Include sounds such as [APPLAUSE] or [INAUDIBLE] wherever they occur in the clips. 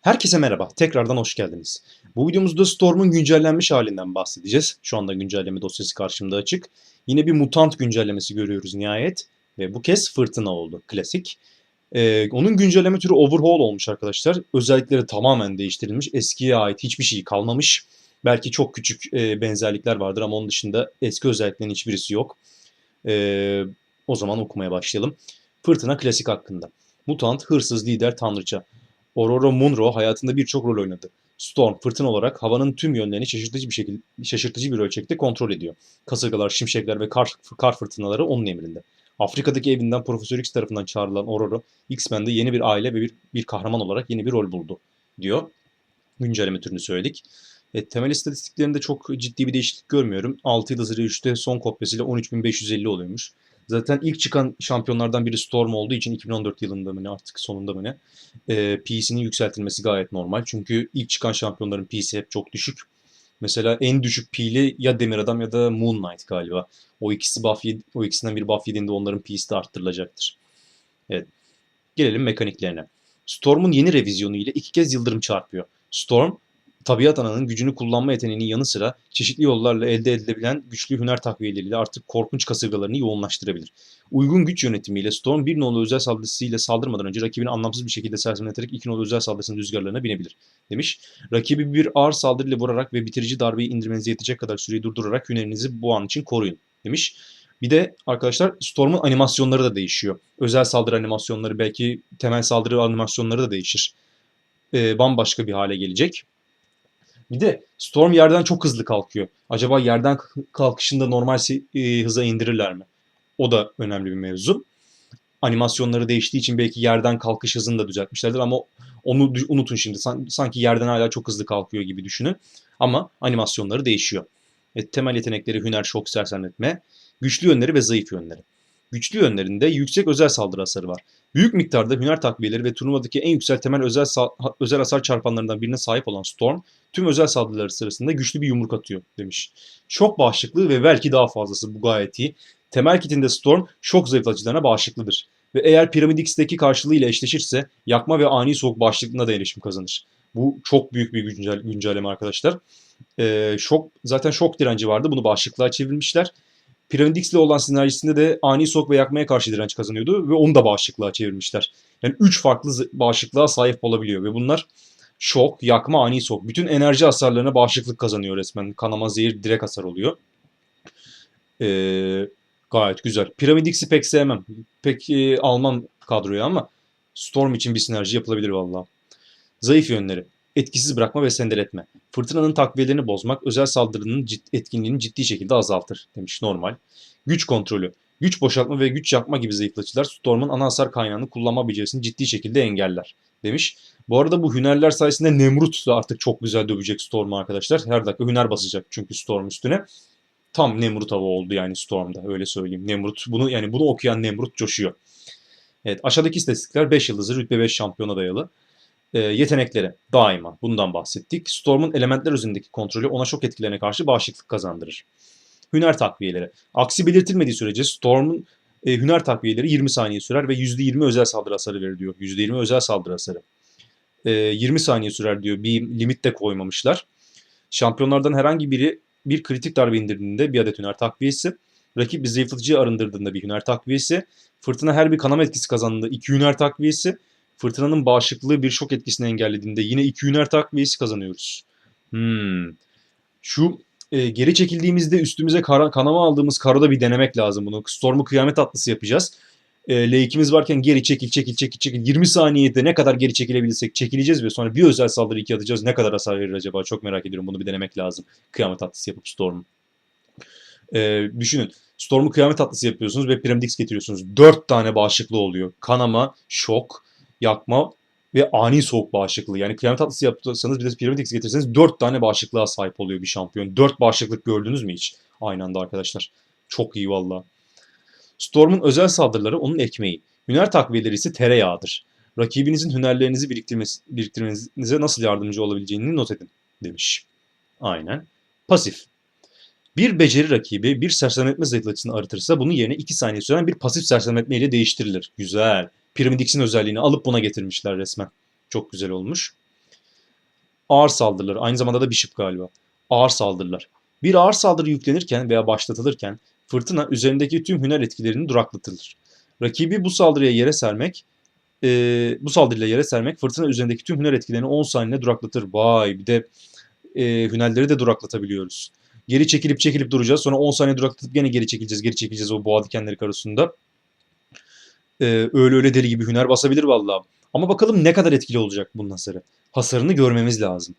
Herkese merhaba, tekrardan hoş geldiniz. Bu videomuzda Storm'un güncellenmiş halinden bahsedeceğiz. Şu anda güncelleme dosyası karşımda açık. Yine bir mutant güncellemesi görüyoruz nihayet. Ve bu kez fırtına oldu, klasik. Ee, onun güncelleme türü overhaul olmuş arkadaşlar. Özellikleri tamamen değiştirilmiş. Eskiye ait hiçbir şey kalmamış. Belki çok küçük e, benzerlikler vardır ama onun dışında eski özelliklerin hiçbirisi yok. Ee, o zaman okumaya başlayalım. Fırtına klasik hakkında. Mutant, hırsız, lider, tanrıça. Aurora Munro hayatında birçok rol oynadı. Storm, fırtına olarak havanın tüm yönlerini şaşırtıcı bir şekilde şaşırtıcı bir ölçekte kontrol ediyor. Kasırgalar, şimşekler ve kar, kar fırtınaları onun emrinde. Afrika'daki evinden Profesör X tarafından çağrılan Aurora, X-Men'de yeni bir aile ve bir, bir kahraman olarak yeni bir rol buldu, diyor. Güncelleme türünü söyledik. E, temel istatistiklerinde çok ciddi bir değişiklik görmüyorum. 6 yıldızı 3'te son kopyasıyla 13.550 oluyormuş. Zaten ilk çıkan şampiyonlardan biri Storm olduğu için 2014 yılında mı ne artık sonunda mı ne e, PC'nin yükseltilmesi gayet normal. Çünkü ilk çıkan şampiyonların PC hep çok düşük. Mesela en düşük P'li ya Demir Adam ya da Moon Knight galiba. O ikisi buff yedi, o ikisinden bir buff yediğinde onların PC'si de arttırılacaktır. Evet. Gelelim mekaniklerine. Storm'un yeni revizyonu ile iki kez yıldırım çarpıyor. Storm tabiat ananın gücünü kullanma yeteneğinin yanı sıra çeşitli yollarla elde edilebilen güçlü hüner takviyeleriyle artık korkunç kasırgalarını yoğunlaştırabilir. Uygun güç yönetimiyle Storm bir nolu özel saldırısıyla saldırmadan önce rakibini anlamsız bir şekilde sersemleterek iki nolu özel saldırısının rüzgarlarına binebilir demiş. Rakibi bir ağır saldırıyla vurarak ve bitirici darbeyi indirmenize yetecek kadar süreyi durdurarak hünerinizi bu an için koruyun demiş. Bir de arkadaşlar Storm'un animasyonları da değişiyor. Özel saldırı animasyonları belki temel saldırı animasyonları da değişir. Ee, bambaşka bir hale gelecek. Bir de Storm yerden çok hızlı kalkıyor. Acaba yerden kalkışında normal e, hıza indirirler mi? O da önemli bir mevzu. Animasyonları değiştiği için belki yerden kalkış hızını da düzeltmişlerdir ama onu unutun şimdi. Sanki yerden hala çok hızlı kalkıyor gibi düşünün. Ama animasyonları değişiyor. E, temel yetenekleri hüner, şok, sersemletme, güçlü yönleri ve zayıf yönleri. Güçlü yönlerinde yüksek özel saldırı hasarı var. Büyük miktarda hüner takviyeleri ve turnuvadaki en yüksek temel özel özel hasar çarpanlarından birine sahip olan Storm, tüm özel saldırıları sırasında güçlü bir yumruk atıyor demiş. Şok bağışıklığı ve belki daha fazlası bu gayet iyi. Temel kitinde Storm şok zayıflatıcılarına bağışıklıdır. Ve eğer Pyramid X'teki karşılığı ile eşleşirse yakma ve ani soğuk bağışıklığına da erişim kazanır. Bu çok büyük bir güncel, güncelleme arkadaşlar. Ee, şok Zaten şok direnci vardı. Bunu bağışıklığa çevirmişler. Pyramid X'le olan sinerjisinde de ani soğuk ve yakmaya karşı direnç kazanıyordu ve onu da bağışıklığa çevirmişler. Yani 3 farklı bağışıklığa sahip olabiliyor ve bunlar şok, yakma, ani soğuk. Bütün enerji hasarlarına bağışıklık kazanıyor resmen. Kanama, zehir, direkt hasar oluyor. Ee, gayet güzel. Pyramid pek sevmem. Pek e, almam kadroya ama Storm için bir sinerji yapılabilir valla. Zayıf yönleri. Etkisiz bırakma ve sendeletme. Fırtınanın takviyelerini bozmak özel saldırının cid, etkinliğini ciddi şekilde azaltır demiş normal. Güç kontrolü. Güç boşaltma ve güç yakma gibi zayıflatıcılar Storm'un ana hasar kaynağını kullanma becerisini ciddi şekilde engeller demiş. Bu arada bu hünerler sayesinde Nemrut da artık çok güzel dövecek Storm'u arkadaşlar. Her dakika hüner basacak çünkü Storm üstüne. Tam Nemrut hava oldu yani Storm'da öyle söyleyeyim. Nemrut bunu yani bunu okuyan Nemrut coşuyor. Evet aşağıdaki istatistikler 5 yıldızı rütbe 5 şampiyona dayalı. E, yetenekleri daima bundan bahsettik. Storm'un elementler üzerindeki kontrolü ona şok etkilerine karşı bağışıklık kazandırır. Hüner takviyeleri. Aksi belirtilmediği sürece Storm'un e, hüner takviyeleri 20 saniye sürer ve %20 özel saldırı hasarı verir diyor. %20 özel saldırı hasarı. E, 20 saniye sürer diyor. Bir limit de koymamışlar. Şampiyonlardan herhangi biri bir kritik darbe indirdiğinde bir adet hüner takviyesi, rakip bir zayıflatıcıyı arındırdığında bir hüner takviyesi, fırtına her bir kanama etkisi kazandığında iki hüner takviyesi, fırtınanın bağışıklığı bir şok etkisini engellediğinde yine iki hüner takviyesi kazanıyoruz. Hmm. Şu e, geri çekildiğimizde üstümüze kara, kanama aldığımız karada bir denemek lazım bunu. Storm'u kıyamet atlısı yapacağız. E, L2'miz varken geri çekil çekil çekil çekil. 20 saniyede ne kadar geri çekilebilirsek çekileceğiz ve sonra bir özel saldırı 2 atacağız. Ne kadar hasar verir acaba? Çok merak ediyorum. Bunu bir denemek lazım. Kıyamet atlısı yapıp Storm'u. E, düşünün. Storm'u kıyamet atlısı yapıyorsunuz ve Pyramid X getiriyorsunuz. 4 tane bağışıklığı oluyor. Kanama, şok, yakma ve ani soğuk bağışıklığı. Yani kıyamet tatlısı yaptıysanız bir de Pyramid X getirirseniz 4 tane bağışıklığa sahip oluyor bir şampiyon. 4 bağışıklık gördünüz mü hiç? Aynı anda arkadaşlar. Çok iyi valla. Storm'un özel saldırıları onun ekmeği. Hüner takviyeleri ise tereyağıdır. Rakibinizin hünerlerinizi biriktirmenize nasıl yardımcı olabileceğini not edin demiş. Aynen. Pasif. Bir beceri rakibi bir sersemletme zayıflatıcısını aratırsa bunun yerine 2 saniye süren bir pasif sersemletme ile değiştirilir. Güzel. Pyramid X'in özelliğini alıp buna getirmişler resmen. Çok güzel olmuş. ağır saldırılar. Aynı zamanda da Bishop galiba. Ağır saldırılar. Bir ağır saldırı yüklenirken veya başlatılırken fırtına üzerindeki tüm hüner etkilerini duraklatılır. Rakibi bu saldırıya yere sermek, e, bu saldırıyla yere sermek fırtına üzerindeki tüm hüner etkilerini 10 saniyede duraklatır. Vay bir de e, hünerleri de duraklatabiliyoruz. Geri çekilip çekilip duracağız. Sonra 10 saniye duraklatıp gene geri çekileceğiz. Geri çekileceğiz o boğa dikenleri karşısında. Ee, öyle öyle deli gibi hüner basabilir vallahi. Ama bakalım ne kadar etkili olacak bunun hasarı. Hasarını görmemiz lazım.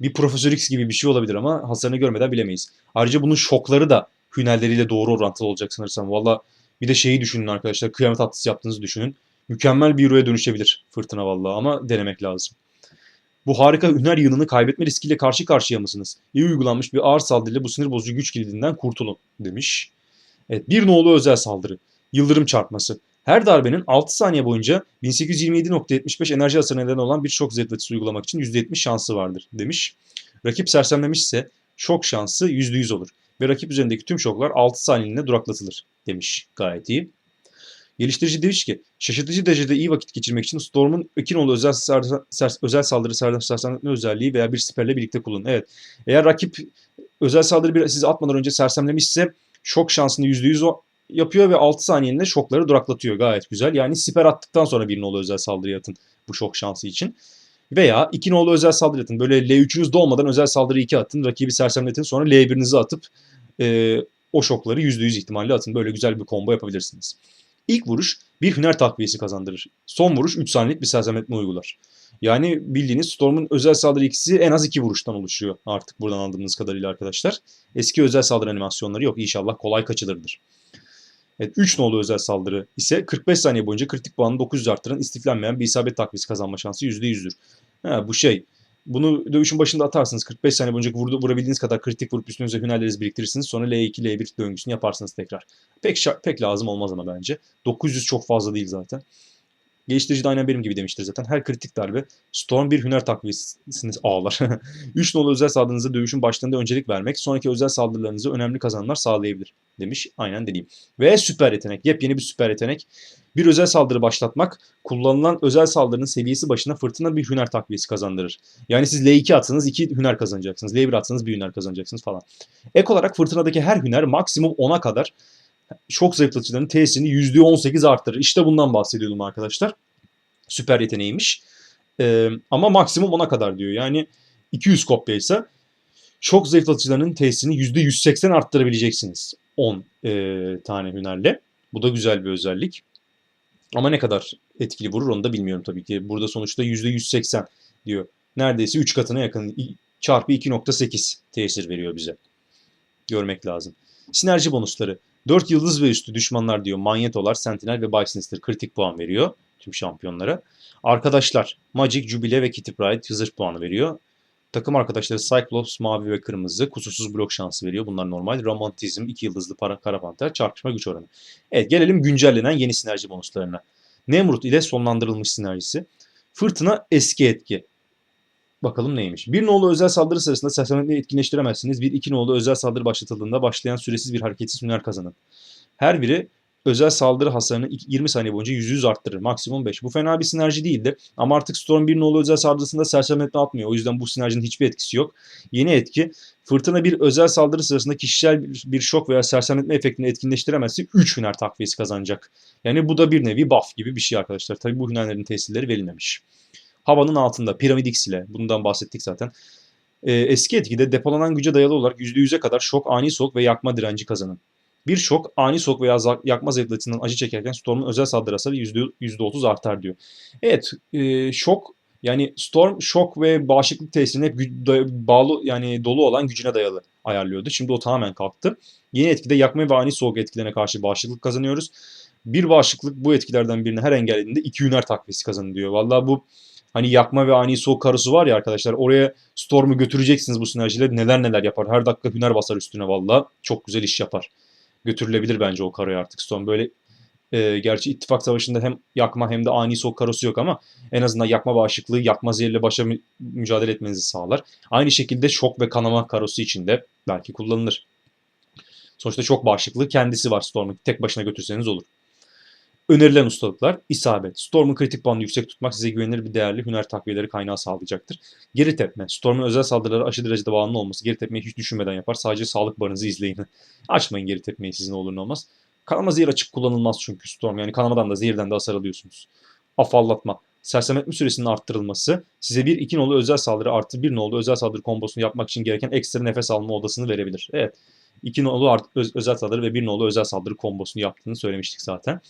Bir Profesör X gibi bir şey olabilir ama hasarını görmeden bilemeyiz. Ayrıca bunun şokları da hünerleriyle doğru orantılı olacak sanırsam. Valla bir de şeyi düşünün arkadaşlar. Kıyamet atlısı yaptığınızı düşünün. Mükemmel bir hero'ya dönüşebilir fırtına vallahi ama denemek lazım. Bu harika hüner yığınını kaybetme riskiyle karşı karşıya mısınız? İyi uygulanmış bir ağır saldırıyla bu sinir bozucu güç kilidinden kurtulun demiş. Evet bir nolu özel saldırı. Yıldırım çarpması. Her darbenin 6 saniye boyunca 1827.75 enerji hasarı neden olan bir şok zayıflatıcısı uygulamak için %70 şansı vardır demiş. Rakip sersemlemişse şok şansı %100 olur ve rakip üzerindeki tüm şoklar 6 saniyeliğine duraklatılır demiş. Gayet iyi. Geliştirici demiş ki şaşırtıcı derecede iyi vakit geçirmek için Storm'un Ekinoğlu özel, özel saldırı ser, sersemletme özelliği veya bir siperle birlikte kullanın. Evet. Eğer rakip özel saldırı bir, sizi atmadan önce sersemlemişse şok şansını %100 yapıyor ve 6 saniyeliğinde şokları duraklatıyor. Gayet güzel. Yani siper attıktan sonra bir nolu özel saldırı atın bu şok şansı için. Veya 2 nolu özel saldırı atın. Böyle L3'ünüz dolmadan özel saldırı 2 atın. Rakibi sersemletin sonra L1'inizi atıp e, o şokları %100 ihtimalle atın. Böyle güzel bir combo yapabilirsiniz. İlk vuruş bir hüner takviyesi kazandırır. Son vuruş 3 saniyelik bir sersemletme uygular. Yani bildiğiniz Storm'un özel saldırı ikisi en az 2 vuruştan oluşuyor artık buradan anladığımız kadarıyla arkadaşlar. Eski özel saldırı animasyonları yok. İnşallah kolay kaçılırdır. Evet, 3 nolu özel saldırı ise 45 saniye boyunca kritik puanı 900 arttıran istiflenmeyen bir isabet takviyesi kazanma şansı %100'dür. Ha, bu şey bunu dövüşün başında atarsınız. 45 saniye boyunca vurdu, vurabildiğiniz kadar kritik vurup üstünüze hünerlerinizi biriktirirsiniz. Sonra L2, L1 döngüsünü yaparsınız tekrar. Pek pek lazım olmaz ama bence. 900 çok fazla değil zaten. Geliştirici de aynen benim gibi demiştir zaten. Her kritik darbe Storm bir hüner takviyesini ağlar. [LAUGHS] 3 nolu özel saldırınızı dövüşün başlarında öncelik vermek sonraki özel saldırılarınızı önemli kazanımlar sağlayabilir demiş. Aynen dediğim. Ve süper yetenek. Yepyeni bir süper yetenek. Bir özel saldırı başlatmak kullanılan özel saldırının seviyesi başına fırtına bir hüner takviyesi kazandırır. Yani siz L2 atsanız 2 hüner kazanacaksınız. L1 atsanız 1 hüner kazanacaksınız falan. Ek olarak fırtınadaki her hüner maksimum 10'a kadar şok zayıflatıcıların T'sini %18 arttırır. İşte bundan bahsediyordum arkadaşlar. Süper yeteneğiymiş. Ee, ama maksimum 10'a kadar diyor. Yani 200 kopya ise şok zayıflatıcılarının T'sini %180 arttırabileceksiniz. 10 e, tane hünerle. Bu da güzel bir özellik. Ama ne kadar etkili vurur onu da bilmiyorum tabii ki. Burada sonuçta %180 diyor. Neredeyse 3 katına yakın çarpı 2.8 tesir veriyor bize. Görmek lazım. Sinerji bonusları. 4 yıldız ve üstü düşmanlar diyor. Manyetolar, Sentinel ve Bysinister kritik puan veriyor tüm şampiyonlara. Arkadaşlar Magic, Jubile ve Kitty Pride zırh puanı veriyor. Takım arkadaşları Cyclops mavi ve kırmızı kusursuz blok şansı veriyor. Bunlar normal. Romantizm, 2 yıldızlı para, kara çarpışma güç oranı. Evet gelelim güncellenen yeni sinerji bonuslarına. Nemrut ile sonlandırılmış sinerjisi. Fırtına eski etki. Bakalım neymiş. Bir nolu özel saldırı sırasında sersemletmeyi etkinleştiremezsiniz. Bir iki nolu özel saldırı başlatıldığında başlayan süresiz bir hareketsiz hüner kazanın. Her biri özel saldırı hasarını 20 saniye boyunca %100 arttırır. Maksimum 5. Bu fena bir sinerji değildi. Ama artık Storm 1 nolu özel saldırısında sersemletme atmıyor. O yüzden bu sinerjinin hiçbir etkisi yok. Yeni etki fırtına bir özel saldırı sırasında kişisel bir şok veya sersemletme efektini etkinleştiremezse 3 hüner takviyesi kazanacak. Yani bu da bir nevi buff gibi bir şey arkadaşlar. Tabi bu hünerlerin tesirleri verilmemiş. Havanın altında Piramid X ile bundan bahsettik zaten. Ee, eski etkide depolanan güce dayalı olarak %100'e kadar şok, ani soğuk ve yakma direnci kazanın. Bir şok ani soğuk veya yakma zayıflatıcından acı çekerken Storm'un özel saldırı hasarı %30 artar diyor. Evet e, şok yani Storm şok ve bağışıklık tesirine hep bağlı yani dolu olan gücüne dayalı ayarlıyordu. Şimdi o tamamen kalktı. Yeni etkide yakma ve ani soğuk etkilerine karşı bağışıklık kazanıyoruz. Bir bağışıklık bu etkilerden birini her engellediğinde iki hüner takviyesi kazanılıyor. Vallahi bu hani yakma ve ani soğuk karosu var ya arkadaşlar oraya Storm'u götüreceksiniz bu sinerjiyle neler neler yapar. Her dakika hüner basar üstüne valla çok güzel iş yapar götürülebilir bence o karoya artık Stone. Böyle e, gerçi ittifak savaşında hem yakma hem de ani soğuk karosu yok ama en azından yakma bağışıklığı yakma zehirle başa mü- mücadele etmenizi sağlar. Aynı şekilde şok ve kanama karosu için de belki kullanılır. Sonuçta çok bağışıklığı kendisi var Storm'u. Tek başına götürseniz olur. Önerilen ustalıklar, isabet. Storm'un kritik puanını yüksek tutmak size güvenilir bir değerli hüner takviyeleri kaynağı sağlayacaktır. Geri tepme. Storm'un özel saldırılara aşırı derecede bağımlı olması geri tepmeyi hiç düşünmeden yapar. Sadece sağlık barınızı izleyin. [LAUGHS] Açmayın geri tepmeyi sizin olur ne olmaz. Kanama zehir açık kullanılmaz çünkü Storm. Yani kanamadan da zehirden de hasar alıyorsunuz. Afallatma. Sersemetme süresinin arttırılması size bir iki nolu özel saldırı artı bir nolu özel saldırı kombosunu yapmak için gereken ekstra nefes alma odasını verebilir. Evet. 2 nolu özel saldırı ve 1 nolu özel saldırı kombosunu yaptığını söylemiştik zaten.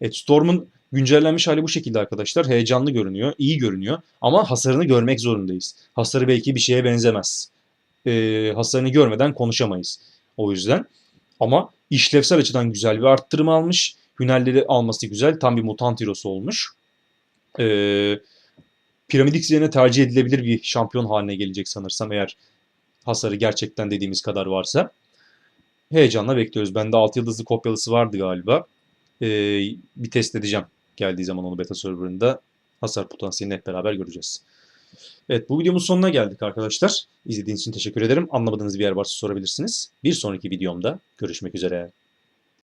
Evet Storm'un güncellenmiş hali bu şekilde arkadaşlar. Heyecanlı görünüyor, iyi görünüyor ama hasarını görmek zorundayız. Hasarı belki bir şeye benzemez. Ee, hasarını görmeden konuşamayız. O yüzden. Ama işlevsel açıdan güzel bir arttırım almış. Hünerleri alması güzel. Tam bir mutant hero'su olmuş. Ee, Piramidix yerine tercih edilebilir bir şampiyon haline gelecek sanırsam eğer hasarı gerçekten dediğimiz kadar varsa. Heyecanla bekliyoruz. Bende 6 yıldızlı kopyalısı vardı galiba. Ee, bir test edeceğim geldiği zaman onu beta serverında. Hasar potansiyelini hep beraber göreceğiz. Evet bu videomun sonuna geldik arkadaşlar. İzlediğiniz için teşekkür ederim. Anlamadığınız bir yer varsa sorabilirsiniz. Bir sonraki videomda görüşmek üzere.